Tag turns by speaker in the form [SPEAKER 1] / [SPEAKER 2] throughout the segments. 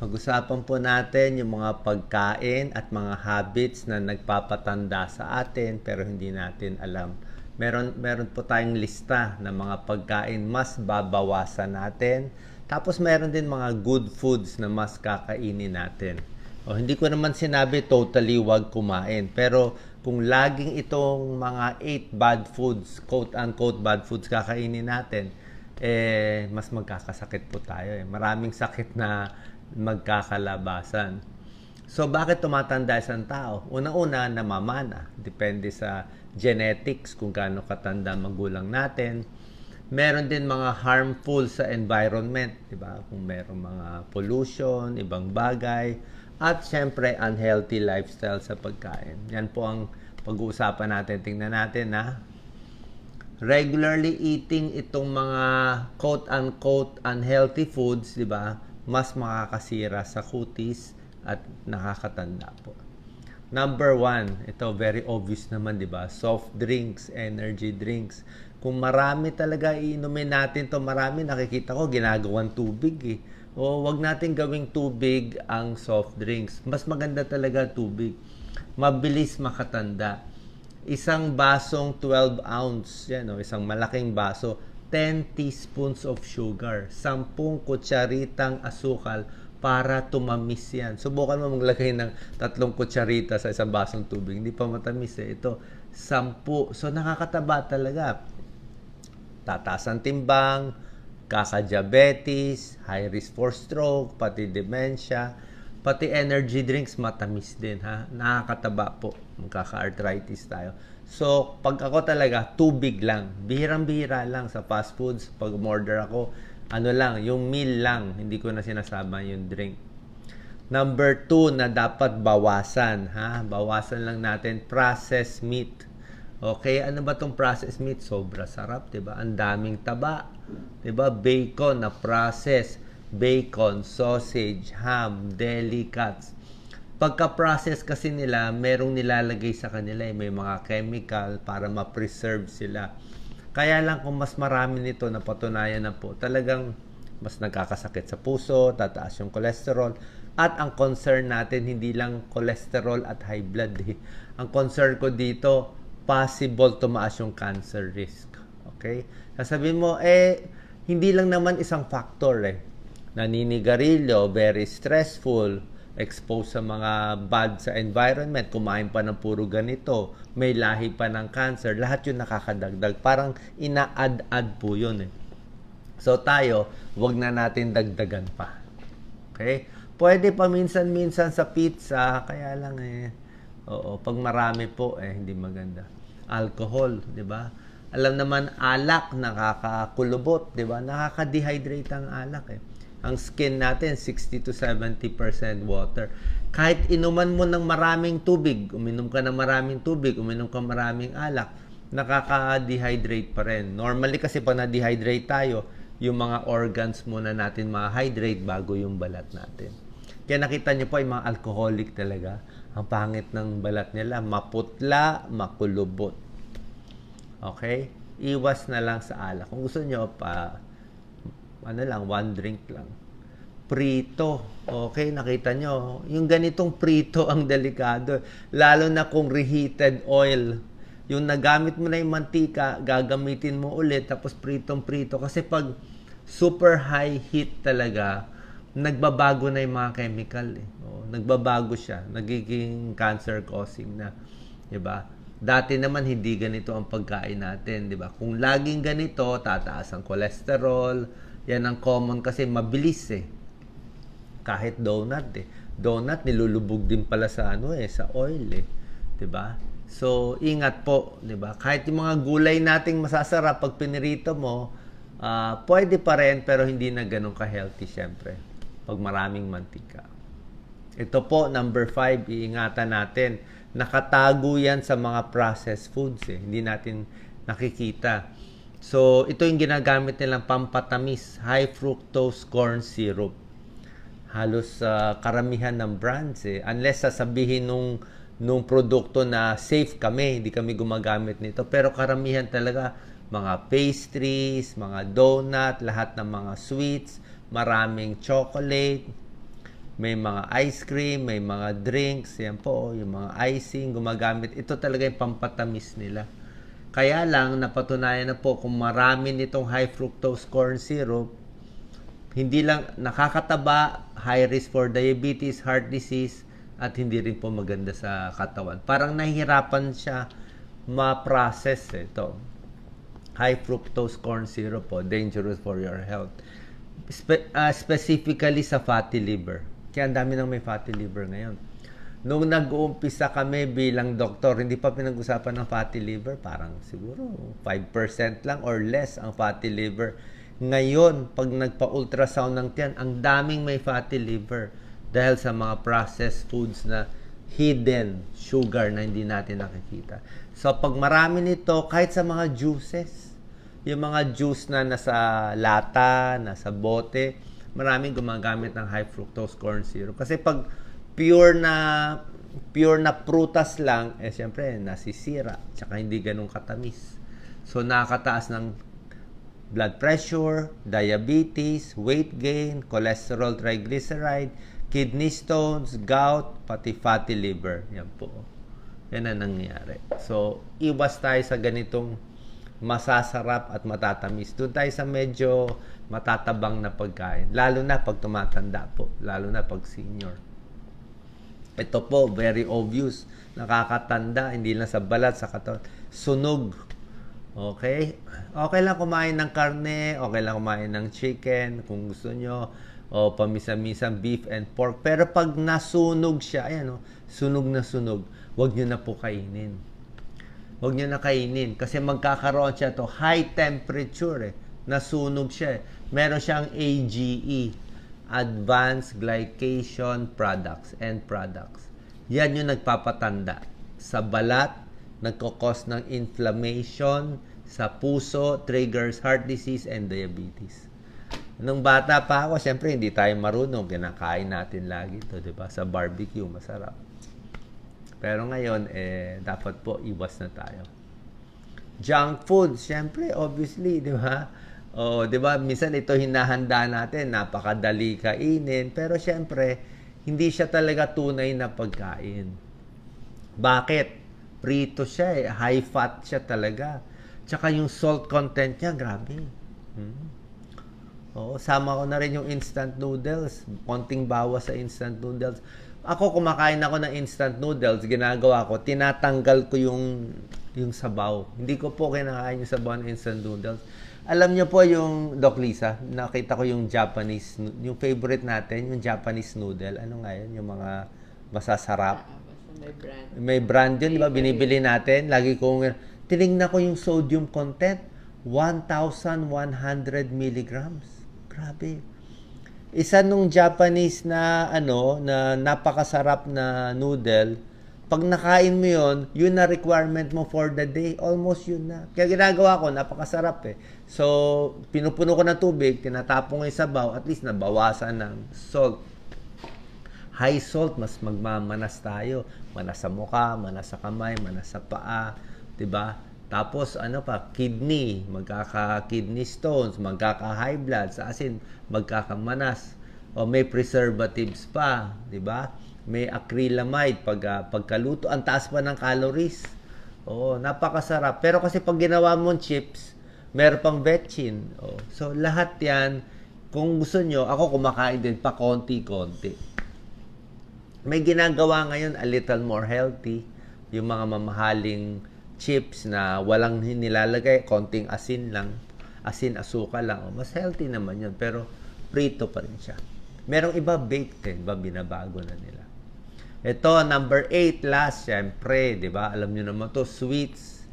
[SPEAKER 1] Pag-usapan po natin yung mga pagkain at mga habits na nagpapatanda sa atin pero hindi natin alam. Meron, meron po tayong lista ng mga pagkain mas babawasan natin. Tapos meron din mga good foods na mas kakainin natin. O, hindi ko naman sinabi totally wag kumain. Pero kung laging itong mga 8 bad foods, quote-unquote bad foods kakainin natin, eh, mas magkakasakit po tayo. Eh. Maraming sakit na magkakalabasan. So, bakit tumatanda isang tao? Una-una, namamana. Depende sa genetics, kung gaano katanda magulang natin. Meron din mga harmful sa environment, di ba? Kung meron mga pollution, ibang bagay. At syempre, unhealthy lifestyle sa pagkain. Yan po ang pag-uusapan natin. Tingnan natin na regularly eating itong mga quote-unquote unhealthy foods, di ba? Mas makakasira sa kutis at nakakatanda po. Number one, ito very obvious naman, di ba? Soft drinks, energy drinks. Kung marami talaga iinumin natin to marami nakikita ko ginagawang tubig eh. O wag natin gawing tubig ang soft drinks. Mas maganda talaga tubig. Mabilis makatanda. Isang basong 12 ounce, yan o, isang malaking baso, 10 teaspoons of sugar, 10 kutsaritang asukal para tumamis yan. Subukan mo maglagay ng tatlong kutsarita sa isang basong tubig. Hindi pa matamis eh. Ito, 10. So, nakakataba talaga. Tataas ang timbang, kaka-diabetes, high risk for stroke, pati dementia, pati energy drinks matamis din ha. Nakakataba po. Magkaka-arthritis tayo. So, pag ako talaga, tubig lang. Bihirang-bihira lang sa fast foods. Pag order ako, ano lang, yung meal lang. Hindi ko na sinasama yung drink. Number two na dapat bawasan. Ha? Bawasan lang natin processed meat. Okay, ano ba tong processed meat? Sobra sarap, 'di ba? Ang daming taba. 'Di ba? Bacon na process, bacon, sausage, ham, deli cuts pagka-process kasi nila, merong nilalagay sa kanila, eh, may mga chemical para ma-preserve sila. Kaya lang kung mas marami nito na patunayan na po, talagang mas nagkakasakit sa puso, tataas yung cholesterol, at ang concern natin, hindi lang cholesterol at high blood. Eh. Ang concern ko dito, possible tumaas yung cancer risk. Okay? Sasabihin mo, eh, hindi lang naman isang factor eh. Naninigarilyo, very stressful, exposed sa mga bad sa environment, kumain pa ng puro ganito, may lahi pa ng cancer, lahat yun nakakadagdag. Parang ina-add-add po yun eh. So tayo, wag na natin dagdagan pa. Okay? Pwede pa minsan-minsan sa pizza, kaya lang eh, oo, pag marami po eh, hindi maganda. Alcohol, di ba? Alam naman, alak, nakakakulubot, di ba? Nakaka-dehydrate ang alak eh ang skin natin 60 to 70% water. Kahit inuman mo ng maraming tubig, uminom ka ng maraming tubig, uminom ka maraming alak, nakaka-dehydrate pa rin. Normally kasi pag na-dehydrate tayo, yung mga organs muna natin ma-hydrate bago yung balat natin. Kaya nakita niyo po ay mga alcoholic talaga. Ang pangit ng balat nila, maputla, makulubot. Okay? Iwas na lang sa alak. Kung gusto niyo pa ano lang, one drink lang. Prito. Okay, nakita nyo. Yung ganitong prito ang delikado. Lalo na kung reheated oil. Yung nagamit mo na yung mantika, gagamitin mo ulit, tapos pritong-prito. Kasi pag super high heat talaga, nagbabago na yung mga chemical. Eh. O, nagbabago siya. Nagiging cancer causing na. Diba? Dati naman hindi ganito ang pagkain natin, 'di ba? Kung laging ganito, tataas ang cholesterol, yan ang common kasi mabilis eh. Kahit donut eh. Donut nilulubog din pala sa ano eh, sa oil eh. 'Di ba? So, ingat po, 'di ba? Kahit yung mga gulay nating masasarap pag pinirito mo, uh, pwede pa rin pero hindi na ganun ka-healthy syempre pag maraming mantika. Ito po, number 5, iingatan natin. Nakatago yan sa mga processed foods eh. Hindi natin nakikita. So, ito yung ginagamit nilang pampatamis, high fructose corn syrup. Halos uh, karamihan ng brands eh. Unless sasabihin nung, nung produkto na safe kami, hindi kami gumagamit nito. Pero karamihan talaga, mga pastries, mga donut, lahat ng mga sweets, maraming chocolate, may mga ice cream, may mga drinks, yan po, yung mga icing, gumagamit. Ito talaga yung pampatamis nila. Kaya lang, napatunayan na po kung marami nitong high fructose corn syrup, hindi lang nakakataba, high risk for diabetes, heart disease, at hindi rin po maganda sa katawan. Parang nahihirapan siya ma-process eh, ito. High fructose corn syrup po, dangerous for your health. Spe- uh, specifically sa fatty liver. Kaya ang dami nang may fatty liver ngayon. Nung nag-uumpisa kami bilang doktor, hindi pa pinag-usapan ng fatty liver. Parang siguro 5% lang or less ang fatty liver. Ngayon, pag nagpa-ultrasound ng tiyan, ang daming may fatty liver dahil sa mga processed foods na hidden sugar na hindi natin nakikita. So, pag marami nito, kahit sa mga juices, yung mga juice na nasa lata, nasa bote, maraming gumagamit ng high fructose corn syrup. Kasi pag pure na pure na prutas lang, eh siyempre nasisira, tsaka hindi ganun katamis. So nakakataas ng blood pressure, diabetes, weight gain, cholesterol triglyceride, kidney stones, gout, pati fatty liver. Yan po. Yan ang nangyayari. So, iwas tayo sa ganitong masasarap at matatamis. Doon tayo sa medyo matatabang na pagkain. Lalo na pag tumatanda po. Lalo na pag senior. Ito po, very obvious. Nakakatanda, hindi lang sa balat, sa katawan. Sunog. Okay? Okay lang kumain ng karne, okay lang kumain ng chicken, kung gusto nyo, o pamisa-misang beef and pork. Pero pag nasunog siya, ayan o, sunog na sunog, wag nyo na po kainin. Wag nyo na kainin kasi magkakaroon siya to high temperature eh. Nasunog siya eh meron siyang AGE, Advanced Glycation Products and Products. Yan yung nagpapatanda sa balat, nagkakos ng inflammation, sa puso, triggers heart disease and diabetes. Nung bata pa ako, siyempre hindi tayo marunong, kinakain natin lagi to, 'di ba? Sa barbecue masarap. Pero ngayon eh dapat po iwas na tayo. Junk food, siyempre obviously, 'di ba? Oh, 'di ba? Minsan ito hinahanda natin, napakadali kainin, pero syempre hindi siya talaga tunay na pagkain. Bakit? Prito siya eh, high fat siya talaga. Tsaka yung salt content niya, grabe. Hmm. Oo, sama ko na rin yung instant noodles. Konting bawas sa instant noodles. Ako kumakain ako ng instant noodles, ginagawa ko, tinatanggal ko yung yung sabaw. Hindi ko po kinakain yung sabaw ng instant noodles alam niyo po yung Doc Lisa, nakita ko yung Japanese, yung favorite natin, yung Japanese noodle. Ano nga yun? Yung mga masasarap.
[SPEAKER 2] Ah, may brand.
[SPEAKER 1] May brand yun, di ba? Binibili natin. Lagi kong, tinignan ko yung sodium content. 1,100 milligrams. Grabe. Isa nung Japanese na, ano, na napakasarap na noodle, pag nakain mo yon yun na requirement mo for the day. Almost yun na. Kaya ginagawa ko, napakasarap eh. So, pinupuno ko ng tubig, tinatapong yung sabaw, at least nabawasan ng salt. High salt, mas magmamanas tayo. Manas sa mukha, manas sa kamay, manas sa paa. 'di ba? Tapos ano pa, kidney, magkaka-kidney stones, magkaka-high blood, sa asin, magkakamanas. O may preservatives pa, 'di ba? May acrylamide pag uh, pagkaluto. Ang taas pa ng calories. Oh, napakasarap. Pero kasi pag ginawa mo chips, meron pang vetchin. Oh. So lahat 'yan kung gusto nyo, ako kumakain din pa konti-konti. May ginagawa ngayon a little more healthy. Yung mga mamahaling chips na walang nilalagay, konting asin lang. Asin, asukal lang. Oh, mas healthy naman yun. Pero prito pa rin siya. Merong iba baked eh. Iba binabago na nila. Ito, number 8, last, syempre, di ba? Alam nyo naman to sweets.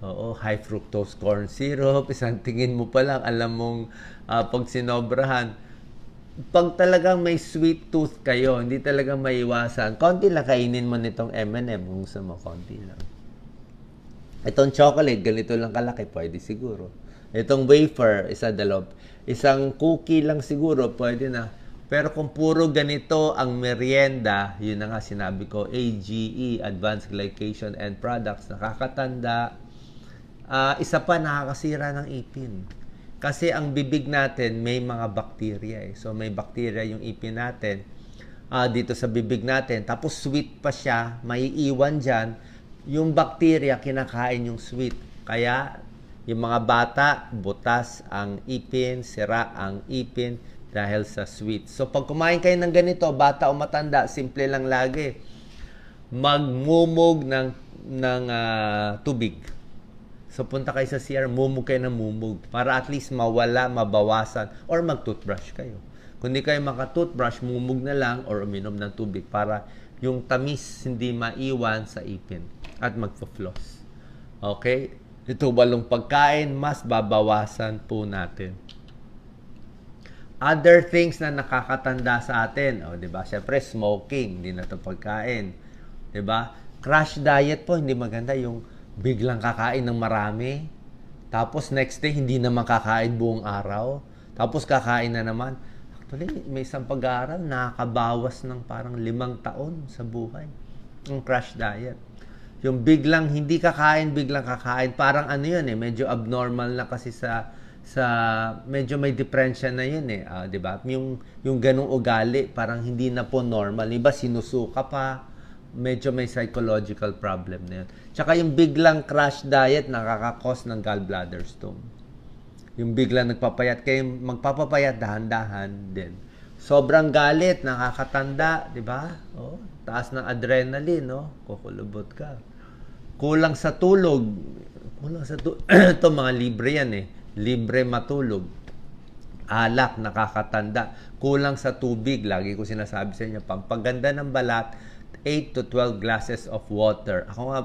[SPEAKER 1] Oo, high fructose corn syrup. Isang tingin mo pa lang, alam mong uh, pag sinobrahan. Pag talagang may sweet tooth kayo, hindi talagang maiwasan, konti lang kainin mo nitong M&M kung gusto mo, konti lang. Itong chocolate, ganito lang kalaki, pwede siguro. Itong wafer, isa dalaw. Isang cookie lang siguro, pwede na pero kung puro ganito ang merienda, yun na nga sinabi ko, AGE, Advanced Glycation and Products, nakakatanda, uh, isa pa nakakasira ng ipin. Kasi ang bibig natin may mga bakterya eh. So may bakterya yung ipin natin. ah, dito sa bibig natin. Tapos sweet pa siya, maiiwan dyan. Yung bacteria, kinakain yung sweet. Kaya, yung mga bata, butas ang ipin, sira ang ipin dahil sa sweet. So, pag kumain kayo ng ganito, bata o matanda, simple lang lagi. Magmumog ng, ng ah, tubig. So, punta kayo sa CR, mumug kayo ng mumug para at least mawala, mabawasan, or mag-toothbrush kayo. Kung di kayo maka-toothbrush, mumug na lang or uminom ng tubig para yung tamis hindi maiwan sa ipin at magpo-floss. Okay? Ito walong pagkain, mas babawasan po natin. Other things na nakakatanda sa atin, oh, 'di ba? Syempre smoking, hindi na 'to pagkain. 'Di ba? Crash diet po hindi maganda yung biglang kakain ng marami. Tapos next day hindi na makakain buong araw. Tapos kakain na naman. Actually, may isang pag-aaral nakakabawas ng parang limang taon sa buhay. Ang crash diet. Yung biglang hindi kakain, biglang kakain, parang ano yun eh, medyo abnormal na kasi sa sa medyo may diferensya na yun eh, ah, 'di ba? Yung yung ganung ugali parang hindi na po normal. Iba sinusuka pa, medyo may psychological problem na yun. Tsaka yung biglang crash diet nakakakos ng gallbladder stone. Yung biglang nagpapayat kayo, magpapapayat dahan-dahan din. Sobrang galit, nakakatanda, di ba? Oh, taas ng adrenaline, no? Kukulubot ka. Kulang sa tulog. Kulang sa tulog. Ito mga libre yan eh. Libre matulog. Alak, nakakatanda. Kulang sa tubig. Lagi ko sinasabi sa inyo, pampaganda ng balat, 8 to 12 glasses of water. Ako nga,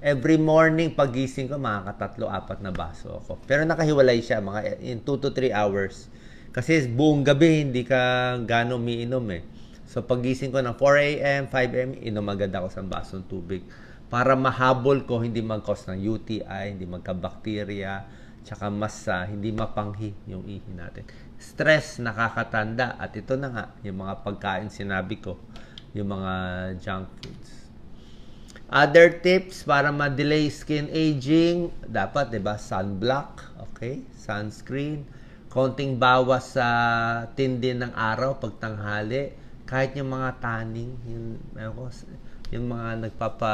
[SPEAKER 1] every morning pagising ko, makakatatlo, apat na baso ako. Pero nakahiwalay siya, mga in 2 to 3 hours. Kasi buong gabi, hindi ka gano'ng umiinom eh. So pagising ko ng 4 a.m., 5 a.m., inom agad ako sa basong tubig. Para mahabol ko, hindi mag-cause ng UTI, hindi magka-bacteria, tsaka mas uh, hindi mapanghi yung ihi natin. Stress, nakakatanda. At ito na nga, yung mga pagkain sinabi ko, yung mga junk foods. Other tips para ma-delay skin aging, dapat 'di ba sunblock, okay? Sunscreen, konting bawas sa tindi ng araw pag tanghali, kahit yung mga tanning, yung yung mga nagpapa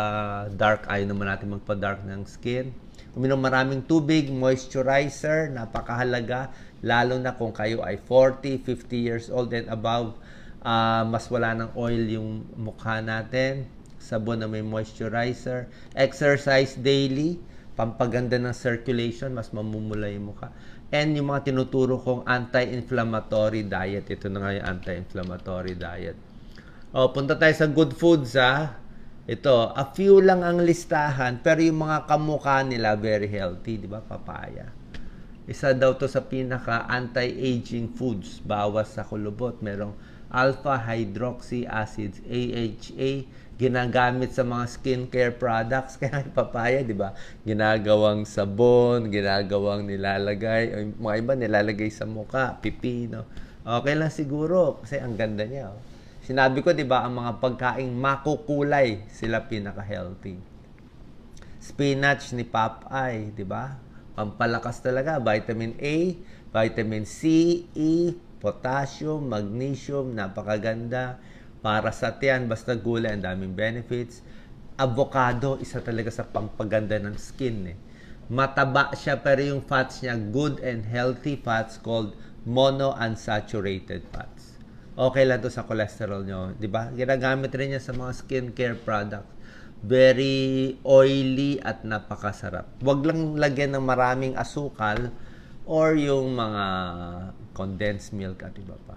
[SPEAKER 1] dark eye naman natin magpa-dark ng skin. Uminom maraming tubig, moisturizer, napakahalaga lalo na kung kayo ay 40, 50 years old and above uh, mas wala ng oil yung mukha natin sabon na may moisturizer, exercise daily, pampaganda ng circulation, mas mamumula yung mukha. And yung mga tinuturo kong anti-inflammatory diet. Ito na nga yung anti-inflammatory diet. O, punta tayo sa good foods ha. Ito, a few lang ang listahan, pero yung mga kamukha nila very healthy, di ba? Papaya. Isa daw to sa pinaka anti-aging foods, bawas sa kulubot. Merong alpha hydroxy acids, AHA, ginagamit sa mga skincare products. Kaya papaya, di ba? Ginagawang sabon, ginagawang nilalagay, mga iba nilalagay sa muka, pipi, no? Okay lang siguro kasi ang ganda niya. Oh. Sinabi ko, di ba, ang mga pagkaing makukulay, sila pinaka-healthy. Spinach ni Popeye, di ba? Pampalakas talaga, vitamin A, vitamin C, E, potassium, magnesium, napakaganda para sa tiyan, basta gulay, ang daming benefits. Avocado, isa talaga sa pampaganda ng skin. Eh. Mataba siya, pero yung fats niya, good and healthy fats called monounsaturated fats. Okay lang to sa cholesterol nyo. Di ba? Ginagamit rin niya sa mga skincare products. Very oily at napakasarap. Huwag lang lagyan ng maraming asukal or yung mga condensed milk at iba pa.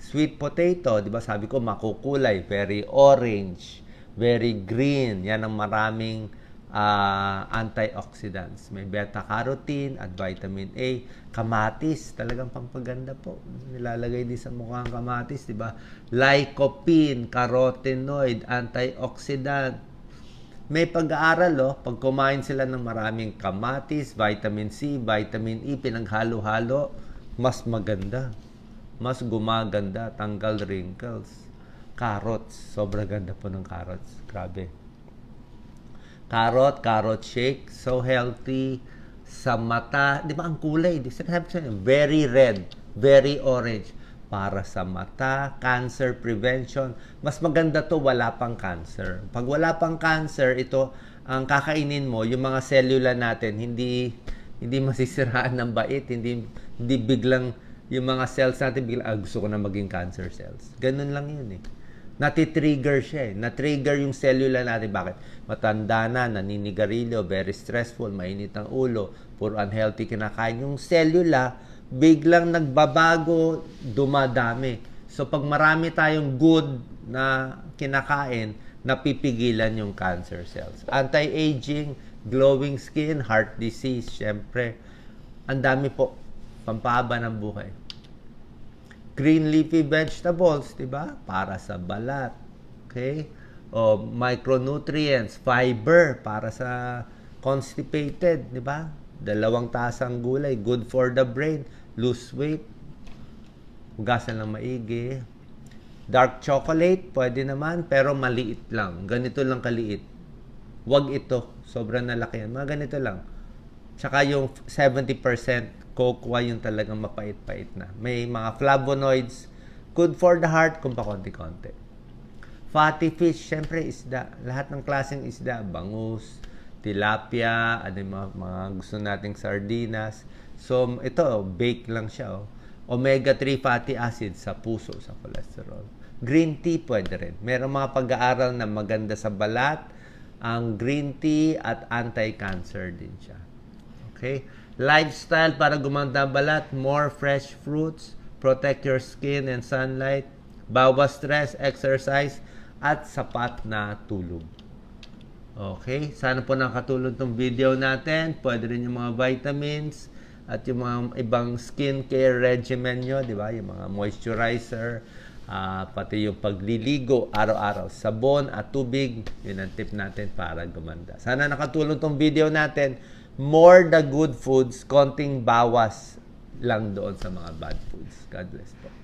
[SPEAKER 1] Sweet potato, 'di ba? Sabi ko makukulay, very orange, very green. Yan ang maraming uh, antioxidants. May beta-carotene at vitamin A. Kamatis, talagang pampaganda po. Nilalagay din sa mukha ang kamatis, di ba? Lycopene, carotenoid, antioxidant. May pag-aaral, oh, pag kumain sila ng maraming kamatis, vitamin C, vitamin E, pinaghalo-halo, mas maganda mas gumaganda, tanggal wrinkles. Carrots, sobrang ganda po ng carrots. Grabe. Carrot, carrot shake, so healthy. Sa mata, di ba ang kulay? Sinasabi ko very red, very orange. para sa mata, cancer prevention. Mas maganda to wala pang cancer. Pag wala pang cancer, ito ang kakainin mo, yung mga cellula natin hindi hindi masisiraan ng bait, hindi hindi biglang yung mga cells natin biglang ah, gusto ko na maging cancer cells. Ganun lang yun eh. Nati-trigger siya eh. Na-trigger yung cellula natin. Bakit? Matanda na, naninigarilyo, very stressful, mainit ang ulo, puro unhealthy kinakain. Yung cellula, biglang nagbabago, dumadami. So pag marami tayong good na kinakain, napipigilan yung cancer cells. Anti-aging, glowing skin, heart disease, syempre. Ang dami po, pampaba ng buhay. Green leafy vegetables, di ba? Para sa balat. Okay? O micronutrients, fiber para sa constipated, di ba? Dalawang tasang gulay, good for the brain, lose weight, hugasan ng maigi. Dark chocolate, pwede naman, pero maliit lang. Ganito lang kaliit. Huwag ito. Sobrang nalaki yan. Mga ganito lang. Tsaka yung 70% cocoa yung talagang mapait-pait na. May mga flavonoids. Good for the heart kung pa konti-konti. Fatty fish, syempre isda. Lahat ng klaseng isda. Bangus, tilapia, ano yung mga, mga gusto nating sardinas. So, ito, bake lang siya. Oh. Omega-3 fatty acid sa puso, sa cholesterol. Green tea pwede rin. Merong mga pag-aaral na maganda sa balat, ang green tea at anti-cancer din siya. Okay? Lifestyle para gumanda ang balat, more fresh fruits, protect your skin and sunlight, bawas stress, exercise, at sapat na tulog. Okay? Sana po nakatulong tong video natin. Pwede rin yung mga vitamins at yung mga ibang skincare regimen nyo, di ba? Yung mga moisturizer, uh, pati yung pagliligo araw-araw, sabon at tubig, yun ang tip natin para gumanda. Sana nakatulong tong video natin. More the good foods, konting bawas lang doon sa mga bad foods. God bless po.